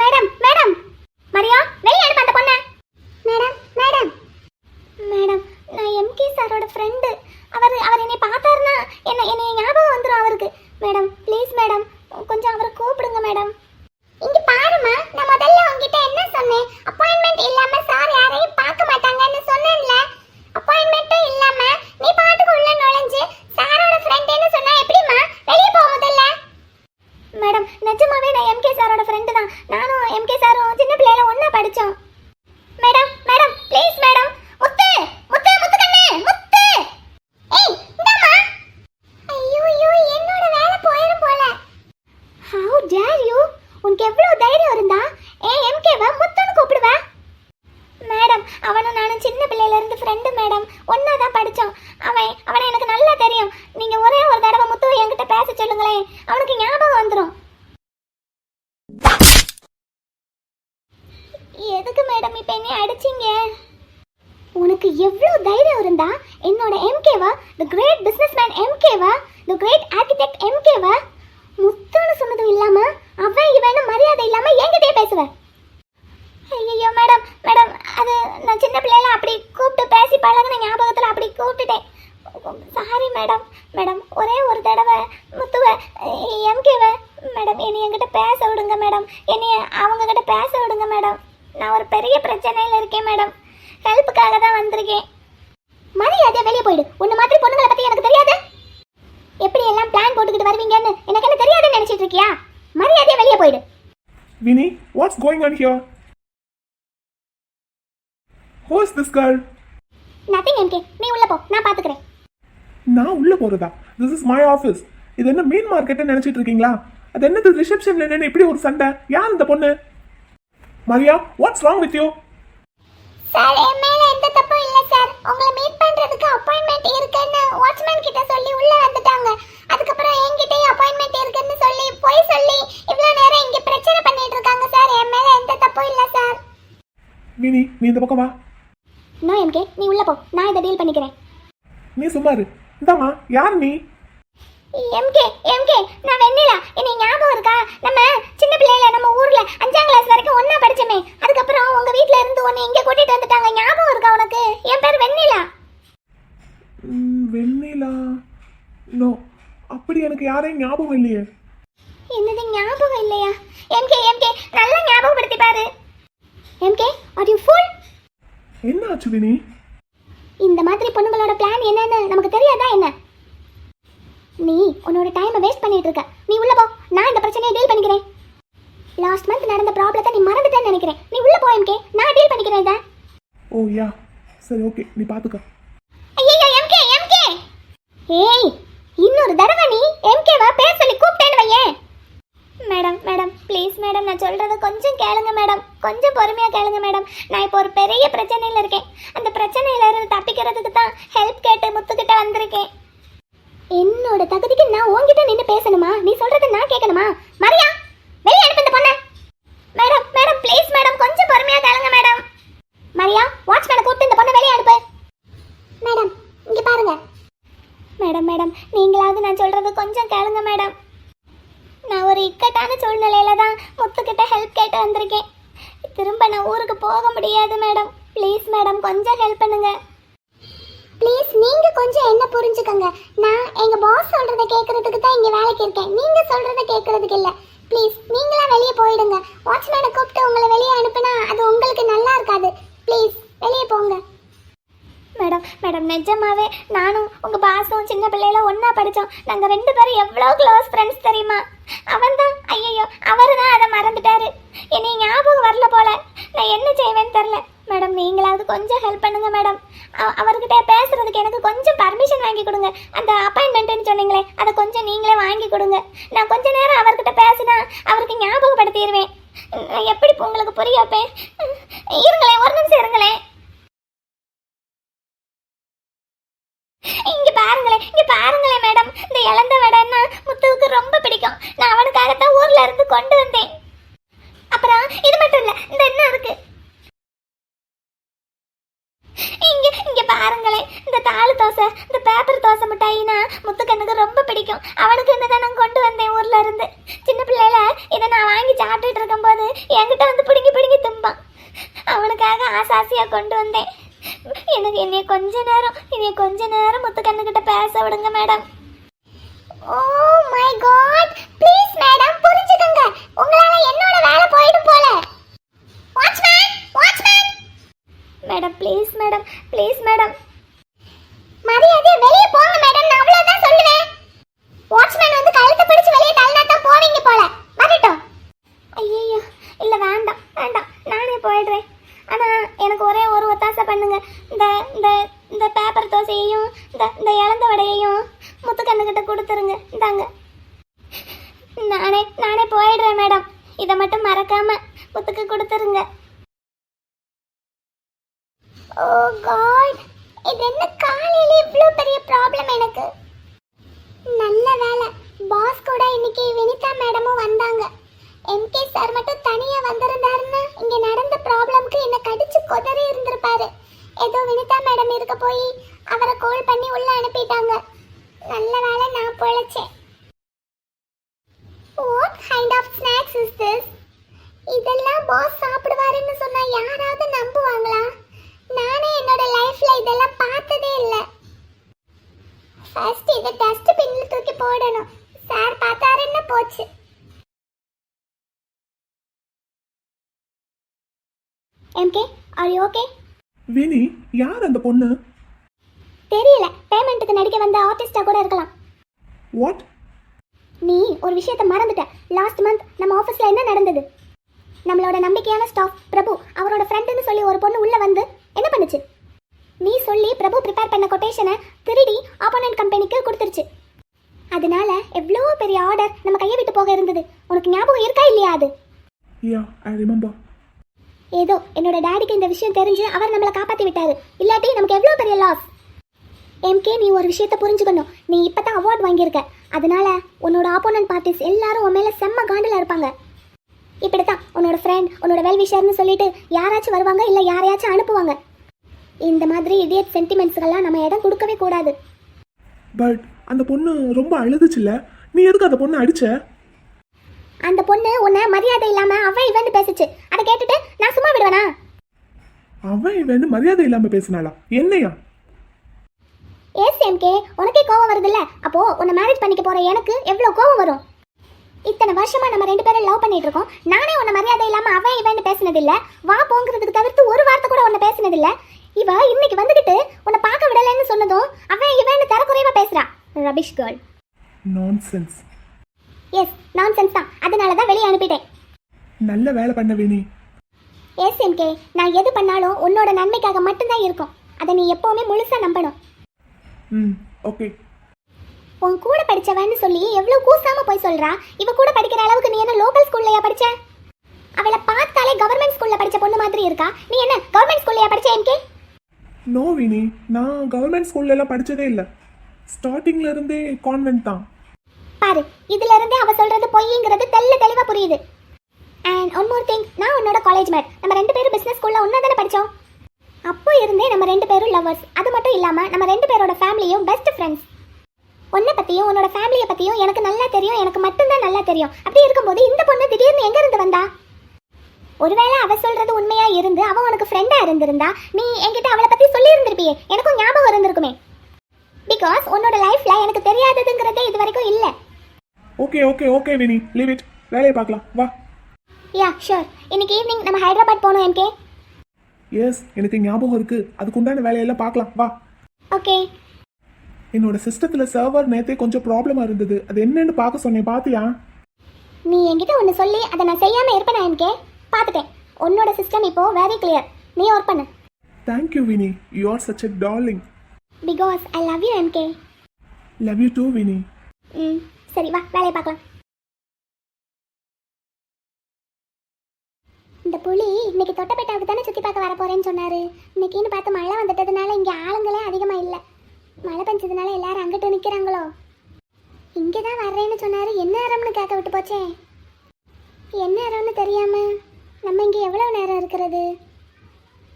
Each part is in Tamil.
Madam madam. மரியா வெளியே அனுப்பு அந்த பொண்ணை. Madam madam. மேடம் நான் எம்கே சாரோட ஃப்ரெண்டு அவர் அவர் என்னை பார்த்தாருன்னா என்ன என்னை ஞாபகம் வந்துடும் அவருக்கு. மேடம் ப்ளீஸ் மேடம் கொஞ்சம் அவரை கூப்பிடுங்க மேடம். இங்க பாருமா நான் முதல்ல உங்ககிட்ட என்ன சொன்னேன்? அப்பாயின்மெண்ட் இல்லாம சார் யாரையும் பார்க்க மாட்டாங்கன்னு சொன்னேன்ல அப்பாயின்மெண்ட்டும் இல்லாம நீ பாட்டுக்கு உள்ள நுழைஞ்சு சாரோட ஃப்ரெண்டுன்னு சொன்னா எப்படிமா வெளியே போ முதல்ல மேடம் நிஜமாவே நான் எம்கே சாரோட ஃப்ரெண்டு தான். நானும் எம்கே சாரும் சின்ன பிள்ளையில ஒன்றா படித்தோம் madam madam please madam Muthu Muthu Muthukannu Muthu ஏய் இந்தாம்மா ஐயோ ஐயோ என்னோட வேலை போயிடும் போல ஹவு டேர் யூ உனக்கு எவ்வளவு தைரியம் இருந்தா ஏ எம்கேவா முத்துன்னு கூப்பிடுவ மேடம் அவனும் நானும் சின்ன பிள்ளையில இருந்து ஃப்ரெண்டு மேடம் ஒன்னா தான் படிச்சோம் அவன் அவனை எனக்கு நல்லா தெரியும் நீங்க ஒரே ஒரு தடவை முத்துவை என்கிட்ட பேச சொல்லுங்களேன் அவனுக்கு ஞாபகம் வந்துடும் எதுக்கு மேடம் இப்ப என்னை அடிச்சீங்க உனக்கு எவ்வளவு தைரியம் இருந்தா என்னோட எம்கேவா தி கிரேட் பிசினஸ் மேன் எம்கேவா தி கிரேட் ஆர்கிடெக்ட் எம்கேவா முத்துன்னு சொன்னதும் இல்லாம அவன் இவனு மரியாதை இல்லாம என்கிட்டயே பேசுவ ஐயோ மேடம் மேடம் அது நான் சின்ன பிள்ளைல அப்படி கூப்பிட்டு பேசி பழகின ஞாபகத்துல அப்படி கூப்பிட்டுட்டேன் சாரி மேடம் மேடம் ஒரே ஒரு தடவை முத்துவ எம்கேவ மேடம் என்னை என்கிட்ட பேச விடுங்க மேடம் என்னைய அவங்க கிட்ட பேச விடுங்க மேடம் நான் ஒரு பெரிய பிரச்சனையில இருக்கேன் மேடம் ஹெல்ப்புக்காக தான் வந்திருக்கேன் மரியாதை வெளியே போயிடு உன்ன மாதிரி பொண்ணுங்களை பத்தி எனக்கு தெரியாது எப்படி எல்லாம் பிளான் போட்டுக்கிட்டு வருவீங்கன்னு எனக்கு என்ன தெரியாதுன்னு நினைச்சிட்டு இருக்கியா மரியாதையா வெளியே போயிடு. What's going on here? Who is this girl? Nothing MK நீ உள்ள போ. நான் பாத்துக்கிறேன். நான் உள்ள போறதா? திஸ் இஸ் மை ஆஃபீஸ் இது என்ன மீன் மார்க்கெட்னு நினைச்சிட்டு இருக்கீங்களா? அது என்னது ரிசப்ஷன்ல என்ன இப்படி ஒரு சண்டை? யார் இந்த பொண்ணு? Maria what's wrong with you sir என் மேல எந்த தப்பும் இல்ல சார். உங்களை மீட் பண்றதுக்கு அப்பாயின்மெண்ட் இருக்குன்னு வாட்ச்மேன் கிட்ட சொல்லி உள்ள வந்துட்டாங்க. அதுக்கப்புறம் என்கிட்டயும் அப்பாயின்மெண்ட் இருக்குன்னு சொல்லி போய் சொல்லி இவ்வளவு நேரம் இங்க பிரச்சனை பண்ணிட்டு இருக்காங்க சார். என் மேல எந்த தப்பும் இல்ல சார். வினி நீ இந்த பக்கம் வா. நோ எம்கே நீ உள்ள போ. நான் இதை டீல் பண்ணிக்கிறேன். நீ சும்மா இரு. இந்தாம்மா யார் நீ? எம்கே எம்கே நான் வெண்ணிலா. என்னை ஞாபகம் இருக்கா? நம்ம சின்ன பிள்ளையில நம்ம ஊர்ல அஞ்சாம் கிளாஸ் வரைக்கும் ஒண்ணா படிச்சோமே. அதுக்கப்புறம் உங்க வீட்ல இருந்து உன்னை இங்க கூட்டிட்டு வந்துட்டாங்க. ஞாபகம் இருக்கா உனக்கு? என் பேர் வெண்ணிலா. வெண்ணிலா? நோ அப்படி எனக்கு யாரையும் ஞாபகம் இல்லையே. என்னது ஞாபகம் இல்லையா? எம்கே எம்கே நல்லா ஞாபகப்படுத்தி பாரு. எம்கே ஆர் யூ ஃபுல் என்ன ஆச்சு வினி? இந்த மாதிரி பொண்ணுங்களோட பிளான் என்னன்னு நமக்கு தெரியாதா என்ன? நீ உன்னோட டைமை வேஸ்ட் பண்ணிட்டு இருக்க. நீ உள்ள போ. நான் இந்த பிரச்சனையை டீல் பண்ணிக்கிறேன். லாஸ்ட் மந்த் நடந்த ப்ராப்ளத்தை நீ மறந்துட்டேன்னு நினைக்கிறேன். நீ உள்ள போ எம்கே நான் டீல் பண்ணிக்கிறேன் இதை. ஓ யா. சரி ஓகே நீ எம்கே ஏய் இன்னொரு தடவை நீ எம்கேவா பேர் சொல்லி கூப்பிட்டேன்னு வையேன். மேடம் மேடம் ப்ளீஸ் மேடம் நான் சொல்றத கொஞ்சம் கேளுங்க மேடம். கொஞ்சம் பொறுமையா கேளுங்க மேடம். நான் இப்போ ஒரு பெரிய பிரச்சனையில இருக்கேன். அந்த பிரச்சனையில இருந்து தப்பிக்கிறதுக்கு தான் ஹெல்ப் கேட்டு முத்துக்கிட்ட வந்திருக்கேன். என்னோட தகுதிக்கு நான் உன்கிட்ட நின்று பேசணுமா? நீ சொல்றத நான் கேட்கணுமா? மரியா வெளியே அனுப்பு இந்த பொண்ணை மேடம் மேடம் ப்ளீஸ் மேடம் கொஞ்சம் பொறுமையா கேளுங்க மேடம் மரியா வாட்ச்மேனை கூப்பிட்டு இந்த பொண்ணை வெளியே அனுப்பு மேடம் இங்க பாருங்க மேடம் மேடம் நீங்களாவது நான் சொல்றது கொஞ்சம் கேளுங்க மேடம் நான் ஒரு இக்கட்டான சூழ்நிலையில தான் முத்துக்கிட்ட ஹெல்ப் கேட்டு வந்திருக்கேன். திரும்ப நான் ஊருக்கு போக முடியாது மேடம் ப்ளீஸ் மேடம் கொஞ்சம் ஹெல்ப் பண்ணுங்க. ப்ளீஸ் நீங்க கொஞ்சம் என்ன புரிஞ்சுக்கங்க. நான் எங்க பாஸ் சொல்றத கேட்கறதுக்கு தான் இங்க வேலைக்கு இருக்கேன். நீங்க சொல்றத கேட்கறதுக்கு இல்ல. ப்ளீஸ் நீங்களா வெளியே போயிடுங்க. வாட்ச்மேனை கூப்பிட்டு உங்களை வெளியே அனுப்புனா அது உங்களுக்கு நல்லா இருக்காது. ப்ளீஸ் வெளியே போங்க. மேடம் மேடம் நிஜமாவே நானும் உங்கள் பாஸும் சின்ன பிள்ளையில ஒன்றா படித்தோம் நாங்கள் ரெண்டு பேரும் எவ்வளோ க்ளோஸ் ஃப்ரெண்ட்ஸ் தெரியுமா? அவன் தான் ஐயையோ அவர் தான் அதை மறந்துட்டாரு. என்னை ஞாபகம் வரல போல. நான் என்ன செய்வேன்னு தெரில மேடம் நீங்களாவது கொஞ்சம் ஹெல்ப் பண்ணுங்க மேடம். அவர்கிட்ட பேசுறதுக்கு எனக்கு கொஞ்சம் பர்மிஷன் வாங்கி கொடுங்க. அந்த அப்பாயின்மெண்ட்னு சொன்னீங்களே அதை கொஞ்சம் நீங்களே வாங்கி கொடுங்க. நான் கொஞ்ச நேரம் அவர்கிட்ட பேசினா அவருக்கு ஞாபகப்படுத்திடுவேன். நான் எப்படி உங்களுக்கு புரிய வைப்பேன்? இருங்களேன் ஒரு நிமிஷம் இருங்களேன். இங்க பாருங்களேன் இங்க பாருங்களேன் மேடம். இந்த இழந்த வடைன்னா முத்துவுக்கு ரொம்ப பிடிக்கும். நான் அவனுக்காகத்தான் ஊர்ல இருந்து கொண்டு வந்தேன். அப்புறம் இது மட்டும் இல்ல இந்த என்ன இருக்கு? இங்க இங்க பாருங்களேன் இந்த தாளு தோசை இந்த பேப்பர் தோசை மிட்டாயினா முத்துக்கண்ணுக்கு ரொம்ப பிடிக்கும். அவனுக்கு இந்த நான் கொண்டு வந்தேன் ஊர்ல இருந்து. சின்ன பிள்ளையில இதை நான் வாங்கி சாப்பிட்டுட்டு இருக்கும்போது என்கிட்ட வந்து பிடுங்கி பிடுங்கி தும்பான். அவனுக்காக ஆசாசியா கொண்டு வந்தேன். எனக்கு என்னைய கொஞ்ச நேரம் என்னைய கொஞ்ச நேரம் முத்துக்கண்ணுகிட்ட பேச விடுங்க madam oh my god please madam புரிஞ்சுக்கங்க. உங்களால என்னோட வேலை போயிடும் போல. Watchman watchman madam please madam please madam மரியாதை வெளியே போங்க மேடம் நான் அவ்வளவுதான் சொல்லுவேன். வாட்ச்மேன் வந்து கழுத்தை பிடிச்சு வெளியே தள்ளினா தான் போவீங்க போல. வரட்டும். ஐயோ இல்ல வேண்டாம் வேண்டாம். நானே போயிடுறேன். ஆனால் எனக்கு ஒரே ஒரு ஒத்தாசை பண்ணுங்க. இந்த இந்த இந்த பேப்பர் தோசையையும் இந்த இந்த இழந்த வடையையும் முத்துக்கண்ணுக்கிட்ட கொடுத்துருங்க. இந்தாங்க. நானே நானே போயிடுறேன் மேடம் இதை மட்டும் மறக்காம முத்துக்கு கொடுத்துருங்க. ஓ காட் இது என்ன காலையில இவ்வளோ பெரிய ப்ராப்ளம் எனக்கு? நல்ல வேலை. பாஸ் கூட இன்னைக்கு வினிதா மேடமும் வந்தாங்க எம்கே சார் மட்டும் தனியா வந்திருந்தாருன்னா இங்க நடந்த ப்ராப்ளம்க்கு என்ன கடிச்சு கொதறி இருந்திருப்பாரு ஏதோ வினிதா போய் அவரை கோல் பண்ணி உள்ள அனுப்பிட்டாங்க. நல்ல வேலை நான் பொழைச்சேன். What kind of snacks is this இதெல்லாம் பாஸ் சாப்பிடுவாருன்னு சொன்னா யாராவது நம்புவாங்களா? நானே என்னோட லைஃப்ல இதெல்லாம் பார்த்ததே இல்லை. ஃபர்ஸ்ட் இதை டஸ்ட் பின்ல தூக்கி போடணும். சார் பார்த்தாருன்னு போச்சு. MK are you okay Vini யார் அந்த பொண்ணு தெரியல பேமெண்ட்டுக்கு நடிக்க வந்த ஆர்டிஸ்டா கூட இருக்கலாம் வாட் நீ ஒரு விஷயத்தை மறந்துட்ட லாஸ்ட் மந்த் நம்ம ஆஃபீஸில் என்ன நடந்தது நம்மளோட நம்பிக்கையான ஸ்டாஃப் பிரபு அவரோட ஃப்ரெண்டுன்னு சொல்லி ஒரு பொண்ணு உள்ள வந்து என்ன பண்ணுச்சு? நீ சொல்லி பிரபு ப்ரிப்பேர் பண்ண கொட்டேஷனை திருடி ஆப்போனன்ட் கம்பெனிக்கு கொடுத்துருச்சு. அதனால எவ்வளோ பெரிய ஆர்டர் நம்ம கையை விட்டு போக இருந்தது. உனக்கு ஞாபகம் இருக்கா இல்லையா அது? யா ஐ ரிமெம்பர் ஏதோ என்னோட டாடிக்கு இந்த விஷயம் தெரிஞ்சு அவர் நம்மளை காப்பாற்றி விட்டாரு. இல்லாட்டி நமக்கு எவ்வளோ பெரிய லாஸ் எம்கே நீ ஒரு விஷயத்தை புரிஞ்சுக்கணும். நீ இப்போ தான் அவார்ட் வாங்கியிருக்க. அதனால உன்னோட ஆப்போனன்ட் பார்ட்டிஸ் எல்லாரும் உன் மேலே செம்ம காண்டில் இருப்பாங்க. இப்படி தான் உன்னோட ஃப்ரெண்ட் உன்னோட வெல்விஷர்னு சொல்லிட்டு யாராச்சும் வருவாங்க இல்லை யாரையாச்சும் அனுப்புவாங்க. இந்த மாதிரி இடியட் சென்டிமெண்ட்ஸ்க்கெல்லாம் நம்ம இடம் கொடுக்கவே கூடாது. பட் அந்த பொண்ணு ரொம்ப அழுதுச்சுல்ல? நீ எதுக்கு அந்த பொண்ணு அடிச்ச? அந்த பொண்ணு உன்னை மரியாதை இல்லாம அவன் இவன் பேசுச்சு. அதை கேட்டுட்டு நான் சும்மா விடுவேனா? அவன் இவன் மரியாதை இல்லாம பேசினாளா? என்னையா? எஸ் எம்கே உனக்கே கோவம் வருதுல்ல? அப்போ உன்னை மேரேஜ் பண்ணிக்க போற எனக்கு எவ்வளவு கோவம் வரும்? இத்தனை வருஷமா நம்ம ரெண்டு பேரும் லவ் பண்ணிட்டு இருக்கோம் நானே உன்னை மரியாதை இல்லாம அவன் இவன் பேசினது இல்ல வா போங்கிறதுக்கு தவிர்த்து ஒரு வார்த்தை கூட உன்னை பேசினது இல்ல இவ இன்னைக்கு வந்துகிட்டு உன்னை பார்க்க விடலைன்னு சொன்னதும் அவன் இவன் தரக்குறைவா பேசுறா. ரபிஷ் கேர்ள் நான்சென்ஸ் எஸ் நான் சென்ஸ் தான். அதனால தான் வெளியே அனுப்பிட்டேன். நல்ல வேலை பண்ண வினி. எஸ் எம்கே நான் எது பண்ணாலும் உன்னோட நன்மைக்காக மட்டும்தான் இருக்கும். அதை நீ எப்பவுமே முழுசா நம்பணும். ம் ஓகே உன் கூட படிச்சவன்னு சொல்லி எவ்வளவு கூசாம போய் சொல்றா? இவ கூட படிக்கிற அளவுக்கு நீ என்ன லோக்கல் ஸ்கூல்லையா படிச்ச? அவளை பார்த்தாலே கவர்மெண்ட் ஸ்கூல்ல படிச்ச பொண்ணு மாதிரி இருக்கா? நீ என்ன கவர்மெண்ட் ஸ்கூல்லையா படிச்ச எம்கே நோ வினி. நான் கவர்மெண்ட் ஸ்கூல்ல எல்லாம் படிச்சதே இல்லை. ஸ்டார்டிங்ல இருந்தே கான்வென்ட் தான். பாரு இதுல இருந்தே அவ சொல்றது பொய்ங்கிறது தெல்ல தெளிவா புரியுது. அண்ட் ஒன் மோர் திங் நான் உன்னோட காலேஜ் மேட் நம்ம ரெண்டு பேரும் பிசினஸ் ஸ்கூல்ல ஒன்னா தானே படிச்சோம்? அப்போ இருந்தே நம்ம ரெண்டு பேரும் லவர்ஸ் அது மட்டும் இல்லாம நம்ம ரெண்டு பேரோட ஃபேமிலியும் பெஸ்ட் ஃப்ரெண்ட்ஸ் உன்னை பத்தியும் உன்னோட ஃபேமிலியை பத்தியும் எனக்கு நல்லா தெரியும் எனக்கு மட்டும்தான் நல்லா தெரியும். அப்படி இருக்கும்போது இந்த பொண்ணு திடீர்னு எங்க இருந்து வந்தா? ஒருவேளை அவ சொல்றது உண்மையா இருந்து அவ உனக்கு ஃப்ரெண்டா இருந்திருந்தா நீ என்கிட்ட அவளை பத்தி சொல்லி இருந்திருப்பியே எனக்கும் ஞாபகம் இருந்திருக்குமே பிகாஸ் உன்னோட லைஃப்ல எனக்கு தெரியாததுங்கிறதே இது வரைக்கும் இல்லை. Okay okay okay Vini leave it வேலையை பார்க்கலாம். வா. யா ஷூர் இன்னைக்கு ஈவினிங் நம்ம ஹைதராபாத் போகணும் எம்கே எஸ் எனக்கு ஞாபகம் இருக்கு. அதுக்குண்டான வேலையெல்லாம் பார்க்கலாம். வா. ஓகே என்னோட சிஸ்டத்துல சர்வர் நேத்தே கொஞ்சம் ப்ராப்ளமா இருந்தது. அது என்னன்னு பார்க்க சொன்னேன். பாத்தியா? நீ என்கிட்ட ஒன்று சொல்லி அதை நான் செய்யாமல் இருப்பேனா எம்கே பார்த்துட்டேன். உன்னோட சிஸ்டம் இப்போ வெரி கிளியர் நீ ஒர்க் பண்ணு. Thank you Vini you are such a darling because I love you MK love you too Vini hmm சரி வா வேலையை பார்க்கலாம். இந்த புலி இன்னைக்கு தொட்டபெட்டாவுக்கு தானே சுற்றி பார்க்க வர போறேன்னு சொன்னாரு. இன்னைக்குன்னு பார்த்து மழை வந்துட்டதுனால இங்கே ஆளுங்களே அதிகமாக இல்லை. மழை பெஞ்சதுனால எல்லாரும் அங்கிட்டு நிற்கிறாங்களோ இங்கே தான் வர்றேன்னு சொன்னாரு. என்ன நேரம்னு கேட்க விட்டு போச்சே? என்ன நேரம்னு தெரியாம நம்ம இங்கே எவ்வளோ நேரம் இருக்கிறது?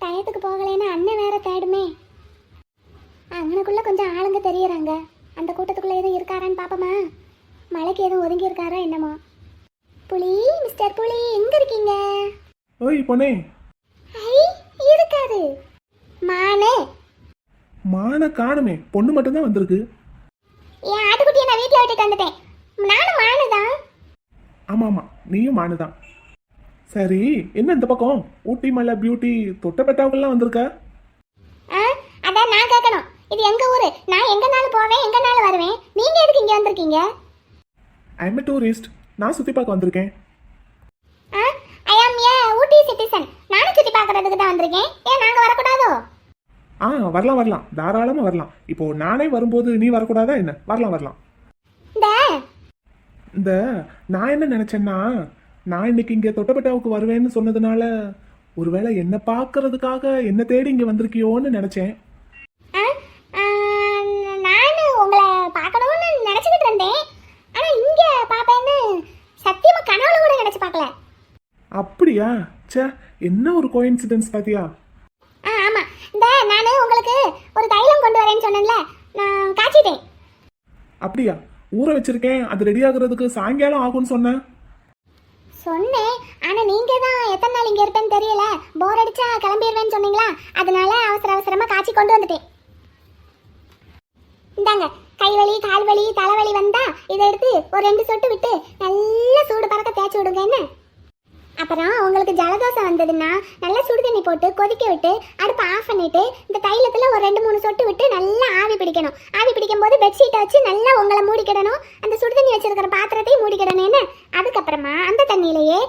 டயத்துக்கு போகலைன்னா அண்ணன் வேற தேடுமே. அங்கனுக்குள்ள கொஞ்சம் ஆளுங்க தெரியறாங்க. அந்த கூட்டத்துக்குள்ள எதுவும் இருக்காரான்னு பாப்போமா? மலைக்கு எதுவும் ஒதுங்கி இருக்காரா என்னமோ? புலி மிஸ்டர் புலி எங்க இருக்கீங்க? ஓய் பொண்ணே. ஐ இருக்காரு. மானே மான காணுமே. பொண்ணு மட்டும்தான் வந்திருக்கு. என் ஆட்டுக்குட்டியை நான் வீட்டில் விட்டுட்டு வந்துட்டேன். நானும் மானு தான் ஆமா ஆமா நீயும் மானு தான் சரி என்ன இந்த பக்கம்? ஊட்டி மலை பியூட்டி தொட்டப்பெட்டாவுக்கெல்லாம் வந்திருக்க? ஆ அதான் நான் கேட்கணும் இது எங்க ஊரு? நான் எங்கனாலும் போவேன் எங்கனாலும் வருவேன்? நீங்க எதுக்கு இங்க வந்திருக்கீங்க? ஐ எம் டூரிஸ்ட் நான் சுத்தி பார்க்க வந்திருக்கேன். ஐ ஆம் ஏ ஊட்டி சிட்டிசன் நானும் சுத்தி பார்க்கறதுக்கு தான் வந்திருக்கேன். ஏன் நாங்க வரக்கூடாதோ? ஆ வரலாம் வரலாம். தாராளமா வரலாம். இப்போ நானே வரும்போது நீ வரக்கூடாதா என்ன? வரலாம் வரலாம். இந்த. இந்த நான் என்ன நினைச்சேன்னா நான் இன்னைக்கு இங்க தொட்டப்பெட்டாவுக்கு வருவேன்னு சொன்னதுனால ஒருவேளை என்ன பார்க்கறதுக்காக என்ன தேடி இங்க வந்திருக்கியோன்னு நினைச்சேன். அப்படியா? ச்சே என்ன ஒரு கோயின்சிடன்ஸ் பாத்தியா? இந்த நானு உங்களுக்கு ஒரு தைலம் கொண்டு வரேன்னு சொன்னேன்ல. நான் காய்ச்சிட்டேன். அப்படியா? ஊற வச்சிருக்கேன். அது ரெடி ஆகுறதுக்கு சாயங்காலம் ஆகும்னு சொன்னேன். சொன்னேன். ஆனா நீங்க தான் எத்தனை நாள் இங்க இருப்பேன்னு தெரியல. போர் அடிச்சா கிளம்பிடுவேன்னு சொன்னீங்களா? அதனால அவசர அவசரமா காய்ச்சி கொண்டு வந்துட்டேன். இந்தாங்க கை வலி கால் வலி தலைவலி வந்தா இதை எடுத்து ஒரு ரெண்டு சொட்டு விட்டு நல்லா சூடு பறக்க தேய்ச்சி விடுங்க என்ன? அப்புறம் உங்களுக்கு ஜலதோஷம் வந்ததுன்னா நல்லா சுடுதண்ணி போட்டு கொதிக்க விட்டு அடுப்பை ஆஃப் பண்ணிட்டு இந்த தைலத்தில் ஒரு ரெண்டு மூணு சொட்டு விட்டு நல்லா ஆவி பிடிக்கணும். ஆவி பிடிக்கும் போது பெட்ஷீட்டை வச்சு நல்லா உங்களை மூடிக்கிடணும் அந்த சுடு தண்ணி வச்சிருக்கிற பாத்திரத்தையும் மூடிக்கிடணும் என்ன? அதுக்கப்புறமா அந்த தண்ணியிலேயே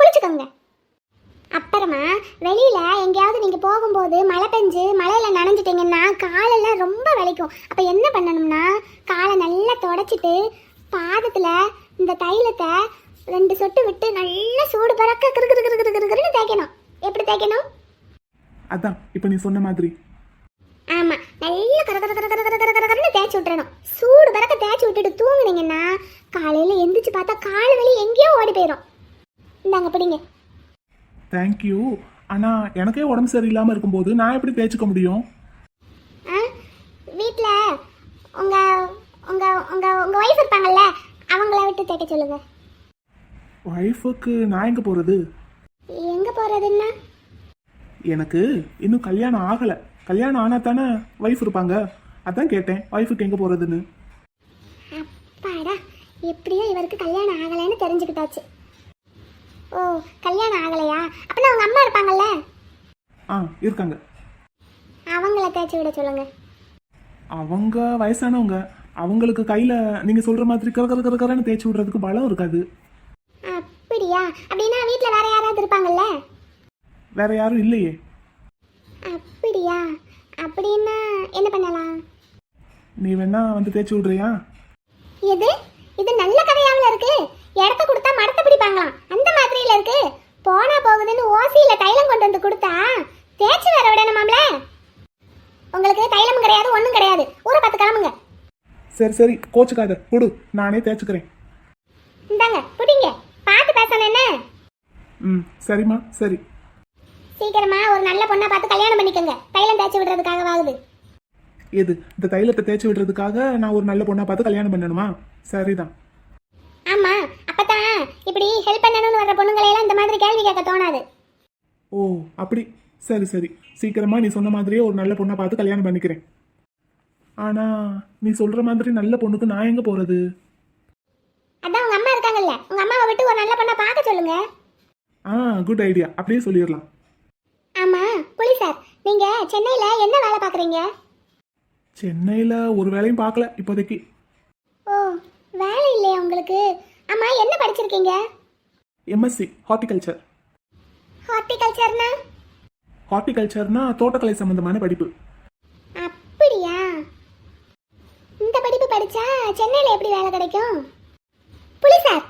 குளிச்சுக்கோங்க. அப்புறமா வெளியில் எங்கேயாவது நீங்கள் போகும்போது மழை பெஞ்சு மழையில் நனைஞ்சிட்டிங்கன்னா காலெல்லாம் ரொம்ப வலிக்கும். அப்போ என்ன பண்ணணும்னா காலை நல்லா தொடச்சிட்டு பாதத்தில் இந்த தைலத்தை ரெண்டு சொட்டு விட்டு நல்லா சூடு பறக்க கிரு கிரு கிரு கிரு கிருன்னு தேய்க்கணும். எப்படி தேய்க்கணும்? அதான் இப்போ நீ சொன்ன மாதிரி. ஆமா நல்லா கர கர கர கர கர கர கரன்னு தேய்ச்சி விட்டுறணும். சூடு பறக்க தேய்ச்சி விட்டுட்டு தூங்குனீங்கன்னா காலையில எந்திரிச்சு பார்த்தா கால் வலி எங்கேயோ ஓடி போயிடும் இந்தாங்க பிடிங்க. தேங்க்யூ ஆனா எனக்கே உடம்பு சரியில்லாம இருக்கும்போது நான் எப்படி தேய்ச்சிக்க முடியும்? ஆ வீட்டில் உங்க உங்க உங்க உங்க ஒய்ஃப் இருப்பாங்கல்ல அவங்கள விட்டு தேக்க சொல்லுங்க. ஒய்ஃபுக்கு நான் எங்க போறது? எங்க போறதுன்னா எனக்கு இன்னும் கல்யாணம் ஆகல. கல்யாணம் ஆனா தானே ஒய்ஃப் இருப்பாங்க. அதான் கேட்டேன் ஒய்ஃபுக்கு எங்க போறதுன்னு. அப்பாடா எப்படியோ இவருக்கு கல்யாணம் ஆகலைன்னு தெரிஞ்சுக்கிட்டாச்சு. ஓ கல்யாணம் ஆகலையா? அப்பனா உங்க அம்மா இருப்பாங்கல்ல? ஆ இருக்காங்க. அவங்கள தேய்ச்சி விட சொல்லுங்க. அவங்க வயசானவங்க. அவங்களுக்கு கையில நீங்க சொல்ற மாதிரி கர கர கர கரன்னு தேய்ச்சி விடுறதுக்கு பலம் இருக்காது. அப்படியா அப்படின்னா வீட்டில் வேற யாராவது இருப்பாங்கல்ல? வேற யாரும் இல்லையே. அப்படியா? அப்படின்னா என்ன பண்ணலாம்? நீ வேணா வந்து தேய்ச்சி விடுறியா? எது? இது நல்ல கதையாவில் இருக்கு. இடத்த கொடுத்தா மரத்தை பிடிப்பாங்களாம். அந்த மாதிரியில இருக்கு. போனா போகுதுன்னு ஓசியில தைலம் கொண்டு வந்து கொடுத்தா தேய்ச்சி வர விடணுமாம்ல? உங்களுக்கு தைலம் கிடையாது ஒன்றும் கிடையாது. ஊரை பார்த்து கிளம்புங்க. சரி சரி. கோச்சுக்காத. கொடு நானே தேய்ச்சிக்கிறேன். இந்தாங்க பிடிங்க. பார்த்து பேசணும் என்ன? ம் சரிம்மா சரி. சீக்கிரமா ஒரு நல்ல பொண்ணா பார்த்து கல்யாணம் பண்ணிக்கோங்க. தைலம் தேய்ச்சி விடுறதுக்காக ஆகுது எது இந்த தைலத்தை தேய்ச்சி விடுறதுக்காக நான் ஒரு நல்ல பொண்ணா பார்த்து கல்யாணம் பண்ணணுமா? சரிதான். ஆமா அப்பதான் இப்படி ஹெல்ப் பண்ணணும்னு வர்ற பொண்ணுங்களையெல்லாம் இந்த மாதிரி கேள்வி கேட்க தோணாது. ஓ அப்படி. சரி சரி. சீக்கிரமா நீ சொன்ன மாதிரியே ஒரு நல்ல பொண்ணை பார்த்து கல்யாணம் பண்ணிக்கிறேன். ஆனா நீ சொல்ற மாதிரி நல்ல பொண்ணுக்கு நான் எங்க போறது? அதான் இருக்காங்கல்ல உங்க அம்மாவை விட்டு ஒரு நல்ல பொண்ணை பார்க்க சொல்லுங்க. ஆ குட் ஐடியா அப்படியே சொல்லிடலாம். ஆமா புலி சார் நீங்க சென்னையில என்ன வேலை பாக்குறீங்க சென்னையில ஒரு வேலையும் பார்க்கல இப்போதைக்கு. ஓ வேலை இல்லையா உங்களுக்கு? ஆமா என்ன படிச்சிருக்கீங்க? எம்எஸ்சி ஹார்டிகல்ச்சர் ஹார்டிகல்ச்சர்னா ஹார்டிகல்ச்சர்னா தோட்டக்கலை சம்பந்தமான படிப்பு. அப்படியா? இந்த படிப்பு படிச்சா சென்னையில எப்படி வேலை கிடைக்கும்? புலி சார்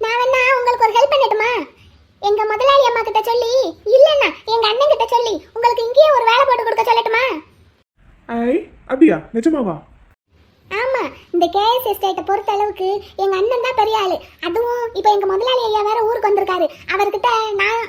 நான் வேணா உங்களுக்கு ஒரு ஹெல்ப் பண்ணட்டுமா? எங்க முதலாளி அம்மா கிட்ட சொல்லி இல்லைன்னா எங்க அண்ணன் கிட்ட சொல்லி உங்களுக்கு இங்கேயே ஒரு வேலை போட்டு கொடுக்க சொல்லட்டுமா? ஐ அப்படியா? நிஜமாவா? ஆமா இந்த கேஎஸ் எஸ்டேட்டை பொறுத்த அளவுக்கு எங்க அண்ணன் தான் பெரிய ஆளு. அதுவும் இப்போ எங்க முதலாளி ஐயா வேற ஊருக்கு வந்திருக்காரு. அவர்கிட்ட நான்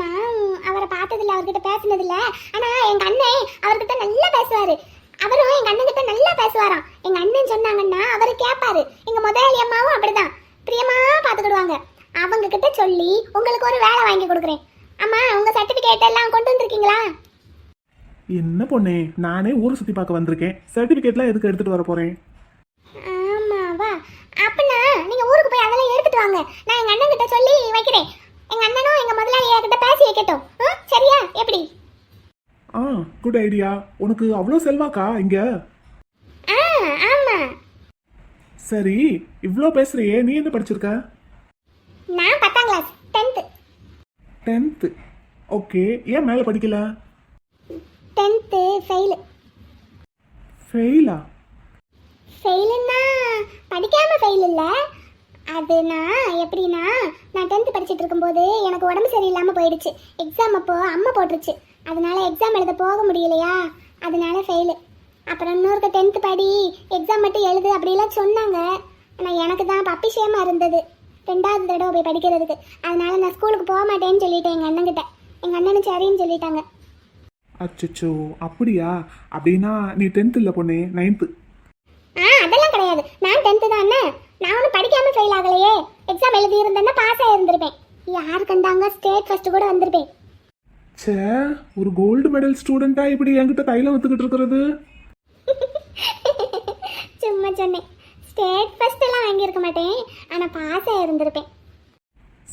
நான் அவரை பார்த்ததில்ல அவர்கிட்ட பேசினதில்ல. ஆனா எங்க அண்ணன் அவர்கிட்ட நல்லா பேசுவாரு. அவரும் எங்க அண்ணன் கிட்ட நல்லா பேசுவாராம். எங்க அண்ணன் சொன்னாங்கன்னா அவரு கேட்பாரு எங்க முதலாளி அம்மாவும் அப்படிதான். பிரியமா பாத்துக்கிடுவாங்க அவங்க கிட்ட சொல்லி உங்களுக்கு ஒரு வேலை வாங்கி கொடுக்குறேன். அம்மா உங்க சர்டிபிகேட் எல்லாம் கொண்டு வந்திருக்கீங்களா? என்ன பொண்ணே நானே ஊர் சுத்தி பார்க்க வந்திருக்கேன். சர்டிபிகேட்லாம் எதுக்கு எடுத்துட்டு வர போறேன்? ஆமாவா? அப்பனா நீங்க ஊருக்கு போய் அதெல்லாம் எடுத்துட்டு வாங்க. நான் எங்க அண்ணன் கிட்ட சொல்லி வைக்கிறேன். எங்க அண்ணனும் எங்க முதலாளியா கிட்ட பேசி வைக்கட்டும் சரியா? எப்படி? ஆ குட் ஐடியா உனக்கு அவ்வளோ செல்வாக்கா இங்க? சரி இவ்வளோ பேசுறியே நீ என்ன படிச்சிருக்க? நான் பத்தாம் கிளாஸ் டென்த்து டென்த்து ஓகே ஏன் மேலே படிக்கல? டென்த்து ஃபெயிலு ஃபெயிலா ஃபெயிலுன்னா படிக்காம ஃபெயில் இல்லை. அது நான் எப்படின்னா நான் டென்த்து படிச்சுட்டு இருக்கும்போது எனக்கு உடம்பு சரியில்லாமல் போயிடுச்சு. எக்ஸாம் அப்போ அம்மா போட்டுருச்சு. அதனால எக்ஸாம் எழுத போக முடியலையா? அதனால ஃபெயிலு அப்புறம் இன்னொருக்க டென்த்து படி எக்ஸாம் மட்டும் எழுது அப்படிலாம் சொன்னாங்க. ஆனால் எனக்கு தான் பப்பிஷேமாக இருந்தது. ரெண்டாவது தடவை போய் படிக்கிறதுக்கு. அதனால நான் ஸ்கூலுக்கு போக மாட்டேன்னு சொல்லிட்டேன் எங்கள் அண்ணன்கிட்ட. எங்கள் அண்ணனும் சரின்னு சொல்லிட்டாங்க. அச்சச்சோ அப்படியா? அப்படின்னா நீ டென்த் இல்லை பொண்ணே நைன்த்து ஆ அதெல்லாம் கிடையாது. நான் டென்த்து தான் அண்ணா. நான் ஒன்றும் படிக்காம ஃபெயில் ஆகலையே. எக்ஸாம் எழுதி இருந்தேன்னா பாஸ் ஆகிருந்திருப்பேன் யார் கண்டாங்க? ஸ்டேட் ஃபர்ஸ்ட் கூட வந்திருப்பேன். ச்சே ஒரு கோல்டு மெடல் ஸ்டூடெண்டா இப்படி என்கிட்ட தைலம் வித்துக்கிட்டு இருக்கிறது? சும்மா சொன்னேன். ஸ்டேட் ஃபர்ஸ்ட் எல்லாம் வாங்கியிருக்க மாட்டேன். ஆனால் பாஸ் ஆகிருந்திருப்பேன்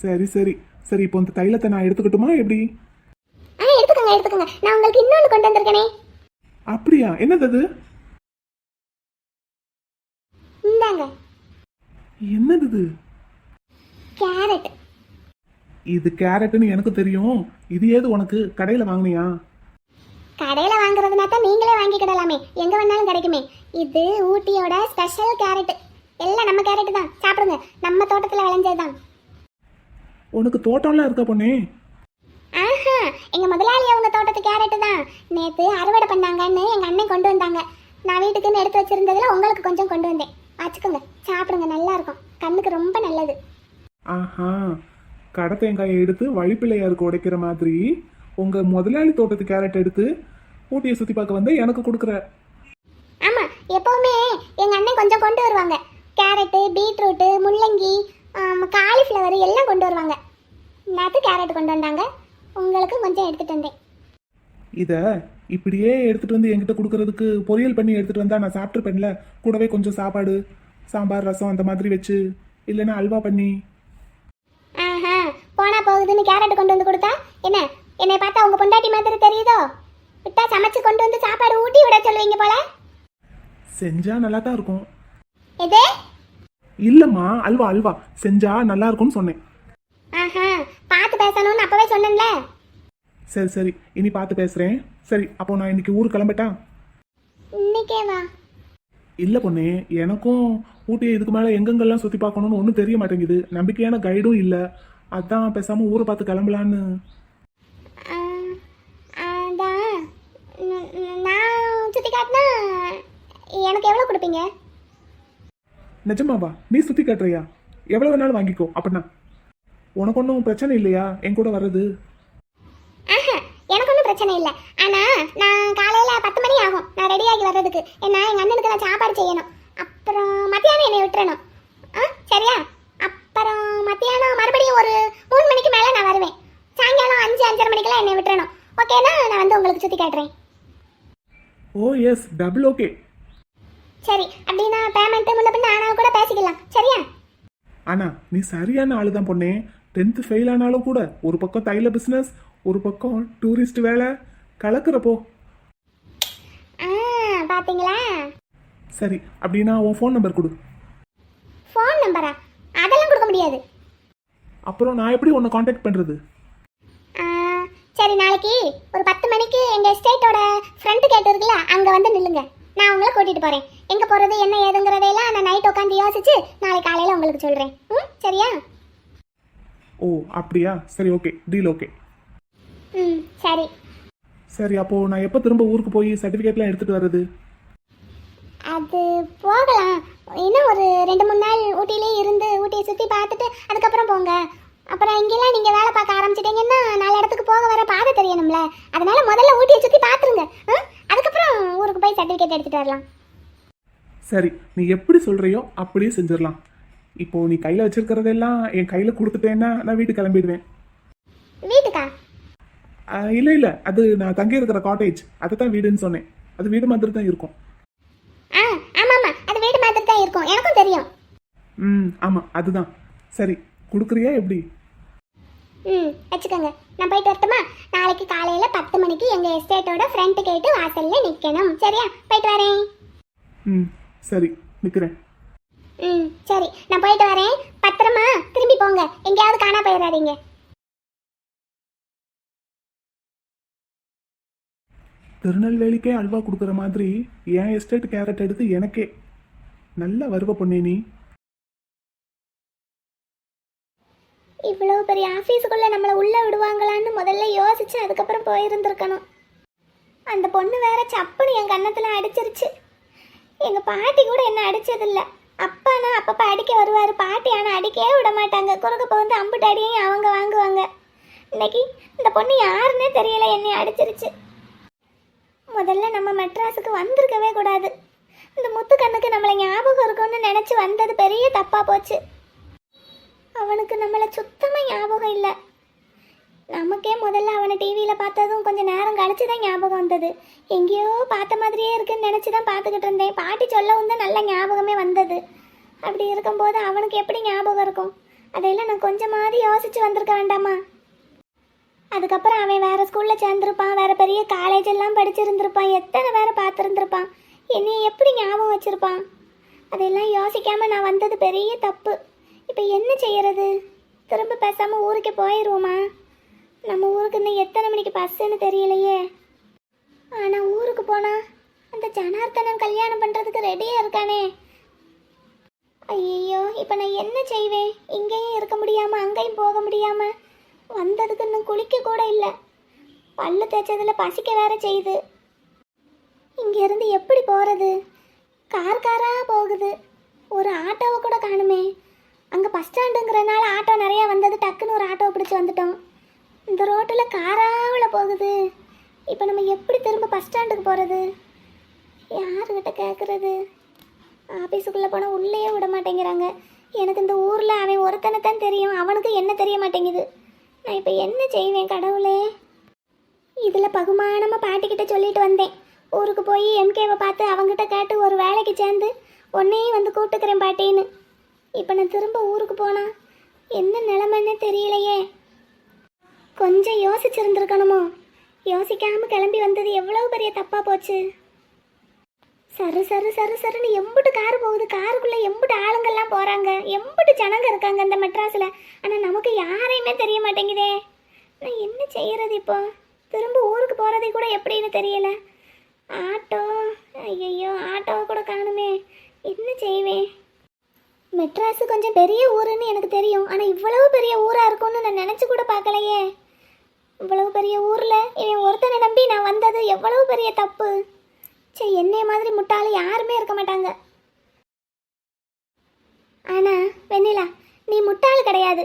சரி சரி. சரி இப்போ இந்த தைலத்தை நான் எடுத்துக்கட்டுமா எப்படி? ஆ எடுத்துக்கோங்க எடுத்துக்கோங்க. நான் உங்களுக்கு இன்னொன்று கொண்டு வந்திருக்கேனே. அப்படியா? என்னது அது? இந்தாங்க. என்னது இது? கேரட் இது கேரட்னு எனக்கு தெரியும். இது ஏது உனக்கு? கடையில் வாங்கினியா? கடையில் வாங்குறதுனா தான் நீங்களே வாங்கிக்கிடலாமே. எங்கே வேணாலும் கிடைக்குமே. இது ஊட்டியோட ஸ்பெஷல் கேரட் எல்லாம் நம்ம கேரட் தான். சாப்பிடுங்க. நம்ம தோட்டத்தில் விளைஞ்சது தான் உனக்கு தோட்டம்லாம் இருக்க பொண்ணே? ஆஹா எங்க முதலாளி அவங்க தோட்டத்து கேரட் தான். நேத்து அறுவடை பண்ணாங்கன்னு எங்க அண்ணன் கொண்டு வந்தாங்க. நான் வீட்டுக்குன்னு எடுத்து வச்சிருந்ததுல உங்களுக்கு கொஞ்சம் கொண்டு வந்தேன். வச்சுக்கோங்க. சாப்பிடுங்க. நல்லா இருக்கும். கண்ணுக்கு ரொம்ப நல்லது. ஆஹா. கடை தேங்காயை எடுத்து வழிப்பிள்ளையாருக்கு உடைக்கிற மாதிரி. உங்க முதலாளி தோட்டத்து கேரட் எடுத்து ஊட்டியை சுத்தி பார்க்க வந்து எனக்கு கொடுக்குற. ஆமா எப்பவுமே எங்க அண்ணன் கொஞ்சம் கொண்டு வருவாங்க. கேரட்டு பீட்ரூட்டு முள்ளங்கி காலிஃப்ளவர் எல்லாம் கொண்டு வருவாங்க. நேற்று கேரட் கொண்டு வந்தாங்க? உங்களுக்கும் கொஞ்சம் எடுத்துட்டு வந்தேன். இதை இப்படியே எடுத்துட்டு வந்து என்கிட்ட கொடுக்கறதுக்கு பொரியல் பண்ணி எடுத்துட்டு வந்தா நான் சாப்பிட்டுருப்பேன்ல. கூடவே கொஞ்சம் சாப்பாடு சாம்பார் ரசம் அந்த மாதிரி வச்சு இல்லைன்னா அல்வா பண்ணி. ஆஹா போனா போகுதுன்னு கேரட் கொண்டு வந்து கொடுத்தா? என்ன என்னை பார்த்தா உங்க பொண்டாட்டி மாதிரி தெரியுதோ? விட்டா சமைச்சு கொண்டு வந்து சாப்பாடு ஊட்டி விட சொல்லுவீங்க போல? செஞ்சா நல்லா தான் இருக்கும். எது? இல்லம்மா அல்வா அல்வா. செஞ்சா நல்லா இருக்கும்னு சொன்னேன். ஆஹா பார்த்து பேசணும்னு அப்பவே சொன்னேன்ல? சரி சரி. இனி பார்த்து பேசுறேன். சரி அப்போ நான் இன்னைக்கு ஊர் கிளம்பட்டா? இன்னைக்கே வா. இல்ல பொண்ணே எனக்கும் ஊட்டியை இதுக்கு மேல எங்கெங்கெல்லாம் சுத்தி பார்க்கணும்னு ஒன்றும் தெரிய மாட்டேங்குது. நம்பிக்கையான கைடும் இல்ல. அதான் பேசாம ஊரை பார்த்து கிளம்பலான்னு ஆ, அதான் ந- ந- நான் சுற்றி காட்டினா எனக்கு எவ்வளோ கொடுப்பீங்க? நிஜமாவா? நீ சுத்தி காட்டுறியா? எவ்வளவு வேணாலும் வாங்கிக்கோ அப்படின்னா. உனக்கு ஒன்றும் பிரச்சனை இல்லையா? என் கூட வர்றது. எனக்கு ஒன்றும் பிரச்சனை இல்லை. ஆனால் நான் காலையில் பத்து மணி ஆகும். நான் ரெடியாகி வர்றதுக்கு. ஏன்னா எங்கள் அண்ணனுக்கு நான் சாப்பாடு செய்யணும். அப்புறம் மத்தியானம் என்னை விட்டுறணும். ஆ சரியா? அப்புறம் மத்தியானம் மறுபடியும் ஒரு மூணு மணிக்கு மேலே நான் வருவேன். சாயங்காலம் அஞ்சு அஞ்சரை மணிக்கெல்லாம் என்னை விட்டுறணும். ஓகேனா நான் வந்து உங்களுக்கு சுற்றி காட்டுறேன். ஓ எஸ் டபுள் ஓகே சரி அப்படின்னா பேமெண்ட்டு முன்ன பின்ன ஆனால் கூட பேசிக்கலாம். சரியா? ஆனா நீ சரியான ஆளு தான் பொண்ணே. டென்த்து ஃபெயில் ஆனாலும் கூட ஒரு பக்கம் தைல பிஸ்னஸ் ஒரு பக்கம் டூரிஸ்ட் வேலை. கலக்குறப்போ ஆ பாத்தீங்களா? சரி அப்படின்னா உன் ஃபோன் நம்பர் கொடு. ஃபோன் நம்பரா அதெல்லாம் கொடுக்க முடியாது. அப்புறம் நான் எப்படி உன்னை காண்டாக்ட் பண்றது? ஆ, சரி நாளைக்கு ஒரு பத்து மணிக்கு எங்க எஸ்டேட்டோட ஃப்ரண்ட் கேட் இருக்குல்ல அங்க வந்து நில்லுங்க. நான் உங்களை கூட்டிட்டு போறேன். எங்க போறது என்ன ஏதுங்கிறதையெல்லாம் நான் நைட் உட்காந்து யோசிச்சு நாளைக்கு காலையில உங்களுக்கு சொல்றேன். ம் சரியா? ஓ அப்படியா? சரி ஓகே டீல் ஓகே ம் சரி. சரி அப்போ நான் எப்போ திரும்ப ஊருக்கு போய் சர்டிஃபிகேட்லாம் எடுத்துட்டு வர்றது? அது போகலாம். இன்னும் ஒரு ரெண்டு மூணு நாள் ஊட்டியிலே இருந்து ஊட்டியை சுற்றி பார்த்துட்டு அதுக்கப்புறம் போங்க. அப்புறம் இங்கெல்லாம் நீங்கள் வேலை பார்க்க ஆரம்பிச்சிட்டிங்கன்னா நாலு இடத்துக்கு போக வர பாதை தெரியணும்ல. அதனால முதல்ல ஊட்டியை சுற்றி பார்த்துருங்க? அதுக்கப்புறம் ஊருக்கு போய் சர்டிஃபிகேட் எடுத்துகிட்டு வரலாம். சரி நீ எப்படி சொல்றியோ அப்படியே செஞ்சிடலாம். இப்போ நீ கையில் வச்சிருக்கிறதெல்லாம் என் கையில் கொடுத்துட்டேன்னா நான் வீட்டுக்கு கிளம்பிடுவேன். வீட்டுக்கா? இல்லை இல்லை. அது நான் தங்கி இருக்கிற காட்டேஜ் அதை தான் வீடுன்னு சொன்னேன். அது வீடு மாதிரி தான் இருக்கும். ஆ ஆமாம் ஆமாம் அது வீடு மாதிரி தான் இருக்கும். எனக்கும் தெரியும். ம் ஆமாம் அதுதான். சரி கொடுக்குறியா எப்படி? ம் வச்சுக்கோங்க. நான் போயிட்டு வரட்டுமா? நாளைக்கு காலையில் பத்து மணிக்கு எங்கள் எஸ்டேட்டோட ஃப்ரண்ட் கேட்டு வாசல்ல நிற்கணும் சரியா? போயிட்டு வரேன். ம். சரி நிற்கிறேன் ம் சரி. நான் போயிட்டு வரேன். பத்திரமா திரும்பி போங்க. எங்கேயாவது காணா போயிடாதீங்க திருநெல்வேலிக்கே அல்வா கொடுக்குற மாதிரி என் எஸ்டேட் கேரட் எடுத்து எனக்கே. நல்ல வருவ பொண்ணே நீ. இவ்வளோ பெரிய ஆஃபீஸுக்குள்ளே நம்மளை உள்ளே விடுவாங்களான்னு முதல்ல யோசிச்சு அதுக்கப்புறம் போயிருந்திருக்கணும். அந்த பொண்ணு வேற சப்புன்னு என் கன்னத்தில் அடிச்சிருச்சு. எங்கள் பாட்டி கூட என்ன அடிச்சதில்ல. அப்பானா அப்பப்போ அடிக்க வருவார். பாட்டி ஆனால் அடிக்கவே விட மாட்டாங்க. குறுக்கப்போ வந்து அம்புட்டு அடியையும் அவங்க வாங்குவாங்க. இன்னைக்கு இந்த பொண்ணு யாருன்னே தெரியல. என்னை அடிச்சிருச்சு. முதல்ல நம்ம மெட்ராஸுக்கு வந்திருக்கவே கூடாது. இந்த முத்து கண்ணுக்கு நம்மளை ஞாபகம் இருக்கும்னு நினச்சி வந்தது பெரிய தப்பாக போச்சு. அவனுக்கு நம்மளை சுத்தமாக ஞாபகம் இல்லை. நமக்கே முதல்ல அவனை டிவியில் பார்த்ததும் கொஞ்சம் நேரம் கழிச்சு தான் ஞாபகம் வந்தது. எங்கேயோ பார்த்த மாதிரியே இருக்குன்னு நினச்சி தான் பார்த்துக்கிட்டு இருந்தேன். பாட்டி சொல்லவும் தான் நல்ல ஞாபகமே வந்தது. அப்படி இருக்கும்போது அவனுக்கு எப்படி ஞாபகம் இருக்கும்? அதையெல்லாம் நான் கொஞ்சமாவது யோசிச்சு வந்திருக்க வேண்டாமா? அதுக்கப்புறம் அவன் வேறு ஸ்கூலில் சேர்ந்துருப்பான். வேறு பெரிய காலேஜ் எல்லாம் படிச்சிருந்திருப்பான். எத்தனை வேற பார்த்துருந்துருப்பான். என்னை எப்படி ஞாபகம் வச்சுருப்பான்? அதெல்லாம் யோசிக்காமல் நான் வந்தது பெரிய தப்பு. இப்போ என்ன செய்யறது? திரும்ப பேசாமல் ஊருக்கு போயிடுவோமா? நம்ம ஊருக்கு இன்னும் எத்தனை மணிக்கு பஸ்ஸுன்னு தெரியலையே. ஆனா ஊருக்கு போனா அந்த ஜனார்த்தனன் கல்யாணம் பண்றதுக்கு ரெடியா இருக்கானே. ஐயோ இப்போ நான் என்ன செய்வேன்? இங்கேயும் இருக்க முடியாம அங்கேயும் போக முடியாம வந்ததுக்கு இன்னும் குளிக்க கூட இல்லை. பல்லு தேய்ச்சதுல பசிக்க வேற செய்யுது. இங்க இருந்து எப்படி போறது? கார் காரா போகுது. ஒரு ஆட்டோவை கூட காணுமே. அங்க பஸ் ஸ்டாண்டுங்கிறனால ஆட்டோ நிறைய வந்தது டக்குன்னு ஒரு ஆட்டோ பிடிச்சி வந்துட்டோம். இந்த ரோட்டில் காராவில் போகுது. இப்போ நம்ம எப்படி திரும்ப பஸ் ஸ்டாண்டுக்கு போகிறது? யாருக்கிட்ட கேட்குறது? ஆஃபீஸுக்குள்ளே போனால் உள்ளேயே விட மாட்டேங்கிறாங்க. எனக்கு இந்த ஊரில் அவன் ஒருத்தனை தான் தெரியும். அவனுக்கு என்ன தெரிய மாட்டேங்குது? நான் இப்போ என்ன செய்வேன் கடவுளே? இதில் பகுமானமாக பாட்டிக்கிட்ட சொல்லிட்டு வந்தேன். ஊருக்கு போய் எம்கேவை பார்த்து அவங்ககிட்ட கேட்டு ஒரு வேலைக்கு சேர்ந்து உன்னையும் வந்து கூப்பிட்டுக்கிறேன் பாட்டின்னு. இப்போ நான் திரும்ப ஊருக்கு போனால் என்ன நிலமைன்னு தெரியலையே. கொஞ்சம் யோசிச்சிருந்துருக்கணுமோ? யோசிக்காமல் கிளம்பி வந்தது எவ்வளோ பெரிய தப்பாக போச்சு? சரு சரு சரு சருன்னு எம்புட்டு கார் போகுது. காருக்குள்ளே எம்புட்டு ஆளுங்கெல்லாம் போகிறாங்க எம்புட்டு ஜனங்க இருக்காங்க இந்த மெட்ராஸில். ஆனால் நமக்கு யாரையுமே தெரிய மாட்டேங்குதே. நான் என்ன செய்கிறது இப்போ? திரும்ப ஊருக்கு போகிறதே கூட எப்படின்னு தெரியல. ஆட்டோ ஐயையோ ஆட்டோவை கூட காணுமே. என்ன செய்வேன்? மெட்ராஸு கொஞ்சம் பெரிய ஊருன்னு எனக்கு தெரியும். ஆனால் இவ்வளவு பெரிய ஊராக இருக்கும்னு நான் நினச்சி கூட பார்க்கலையே. இவ்வளவு பெரிய ஊரில்? இவன் ஒருத்தனை நம்பி நான் வந்தது எவ்வளவு பெரிய தப்பு? சே என்னைய மாதிரி முட்டாளு யாருமே இருக்க மாட்டாங்க. ஆனால் வெண்ணிலா நீ முட்டாள் கிடையாது.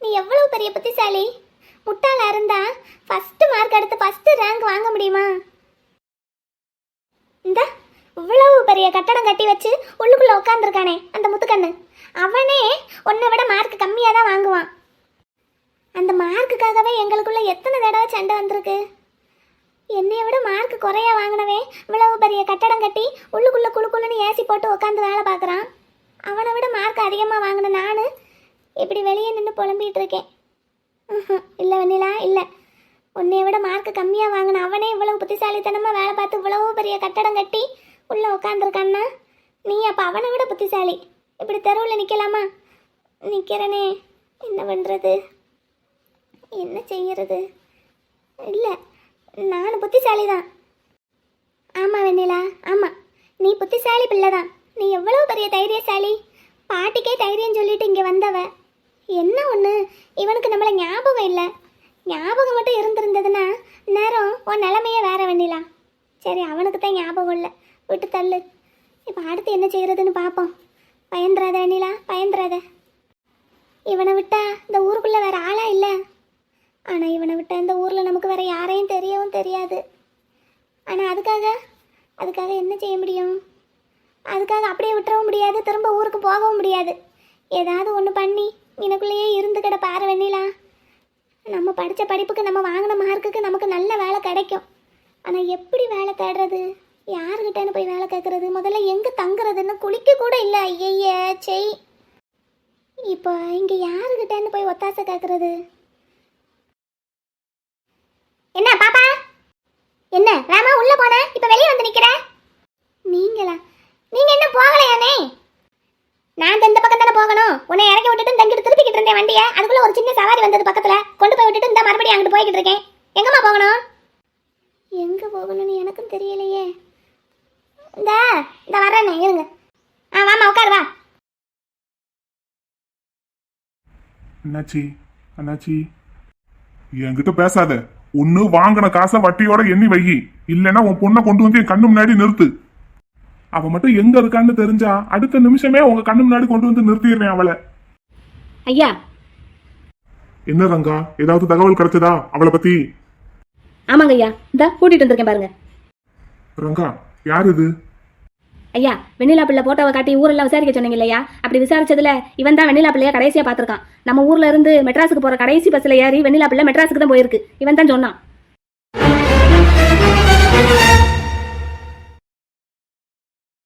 நீ எவ்வளவு பெரிய புத்திசாலி? முட்டாளாக இருந்தா ஃபஸ்ட்டு மார்க் எடுத்து ஃபஸ்ட்டு ரேங்க் வாங்க முடியுமா? இந்த இவ்வளவு பெரிய கட்டடம் கட்டி வச்சு உள்ளுக்குள்ளே உட்காந்துருக்கானே அந்த முத்துக்கண்ணு. அவனே உன்னை விட மார்க் கம்மியாக தான் வாங்குவான். அந்த மார்க்குக்காகவே எங்களுக்குள்ள எத்தனை தடவை சண்டை வந்திருக்கு? என்னைய விட மார்க் குறையா வாங்கினவே இவ்வளவு பெரிய கட்டடம் கட்டி உள்ளுக்குள்ளே குழுக்குள்ளுன்னு ஏசி போட்டு உட்காந்து வேலை பார்க்குறான். அவனை விட மார்க் அதிகமாக வாங்கின நான் இப்படி வெளியே நின்று புலம்பிகிட்டு இருக்கேன். இல்லை வெண்ணிலா இல்லை. உன்னைய விட மார்க் கம்மியாக வாங்கின அவனே இவ்வளவு புத்திசாலித்தனமாக வேலை பார்த்து இவ்வளவு பெரிய கட்டடம் கட்டி உள்ளே உட்காந்துருக்கான்னா நீ அப்போ அவனை விட புத்திசாலி. இப்படி தெருவில் நிற்கலாமா நிற்கிறனே என்ன பண்ணுறது என்ன செய்யறது? இல்லை நான் புத்திசாலி தான் ஆமாம் வெண்ணிலா ஆமாம் நீ புத்திசாலி பிள்ளை தான் நீ எவ்வளோ பெரிய தைரியசாலி? பாட்டிக்கே தைரியம் சொல்லிட்டு இங்கே வந்தவ. என்ன ஒன்று இவனுக்கு நம்மளை ஞாபகம் இல்லை. ஞாபகம் மட்டும் இருந்திருந்ததுன்னா நேரம் உன் நிலமையே வேற வெண்ணிலா. சரி அவனுக்கு தான் ஞாபகம் இல்லை. விட்டு தள்ளு. இப்போ அடுத்து என்ன செய்கிறதுன்னு பார்ப்போம் பயந்துராத வெண்ணிலா பயந்துராத. இவனை விட்டா இந்த ஊருக்குள்ள வேற ஆளா இல்லை ஆனால் இவனை விட்டா இந்த ஊரில் நமக்கு வேற யாரையும் தெரியவும் தெரியாது ஆனால் அதுக்காக அதுக்காக என்ன செய்ய முடியும்? அதுக்காக அப்படியே விட்டுறவும் முடியாது திரும்ப ஊருக்கு போகவும் முடியாது. ஏதாவது ஒன்று பண்ணி எனக்குள்ளேயே இருந்து கிட பாரு வெண்ணிலா. நம்ம படித்த படிப்புக்கு நம்ம வாங்கின மார்க்குக்கு நமக்கு நல்ல வேலை கிடைக்கும். ஆனால் எப்படி வேலை தேடுறது? யாருக்கிட்டன்னு போய் வேலை கேட்குறது முதல்ல எங்கே தங்குறதுன்னு குளிக்க கூட இல்லை. ஐயையே செய் இப்போ இங்கே யாருக்கிட்டன்னு போய் ஒத்தாசை கேட்குறது என்ன பாப்பா? என்ன ராமா உள்ளே போனேன் இப்போ வெளியே வந்து நிற்கிறேன் நீங்களா? நீங்க என்ன போகலையானே? நான் இந்த பக்கம் தானே போகணும். உன்னை இறக்கி விட்டுட்டு தங்கிட்டு திருப்பிக்கிட்டு இருந்தேன் வண்டியை. அதுக்குள்ள ஒரு சின்ன சவாரி வந்தது பக்கத்துல. கொண்டு போய் விட்டுட்டு இந்த மறுபடியும் அங்கிட்டு போய்கிட்டு இருக்கேன். எங்கம்மா போகணும்? எங்க போகணும்னு எனக்கும் தெரியலையே. இந்த இந்த வரேனே இருங்க. ஆ வாமா உட்காரு வா. அண்ணாச்சி அண்ணாச்சி. என்கிட்ட பேசாத. ஒன்னு வாங்கின காசை வட்டியோட எண்ணி வை. இல்லைன்னா உன் பொண்ணை கொண்டு வந்து என் கண்ணு முன்னாடி நிறுத்து. அவ மட்டும் எங்க இருக்கான்னு தெரிஞ்சா அடுத்த நிமிஷமே உங்க கண்ணு முன்னாடி கொண்டு வந்து நிறுத்திடுறேன் அவளை. ஐயா. என்ன ரங்கா ஏதாவது தகவல் கிடைச்சதா அவளை பத்தி? ஆமாங்க ஐயா. இந்த கூட்டிட்டு வந்திருக்கேன் பாருங்க. ரங்கா யார் இது? ஐயா வெண்ணிலா பிள்ளை போட்டோவை காட்டி ஊரெல்லாம் விசாரிக்க சொன்னீங்க இல்லையா? அப்படி விசாரிச்சதுல இவன் தான் வெண்ணிலா பிள்ளைய கடைசியா பார்த்திருக்கான். நம்ம ஊர்ல இருந்து மெட்ராஸுக்கு போற கடைசி பஸ்ல ஏறி வெண்ணிலா பிள்ளை மெட்ராஸுக்கு தான் போயிருக்கு. இவன் தான் சொன்னான்.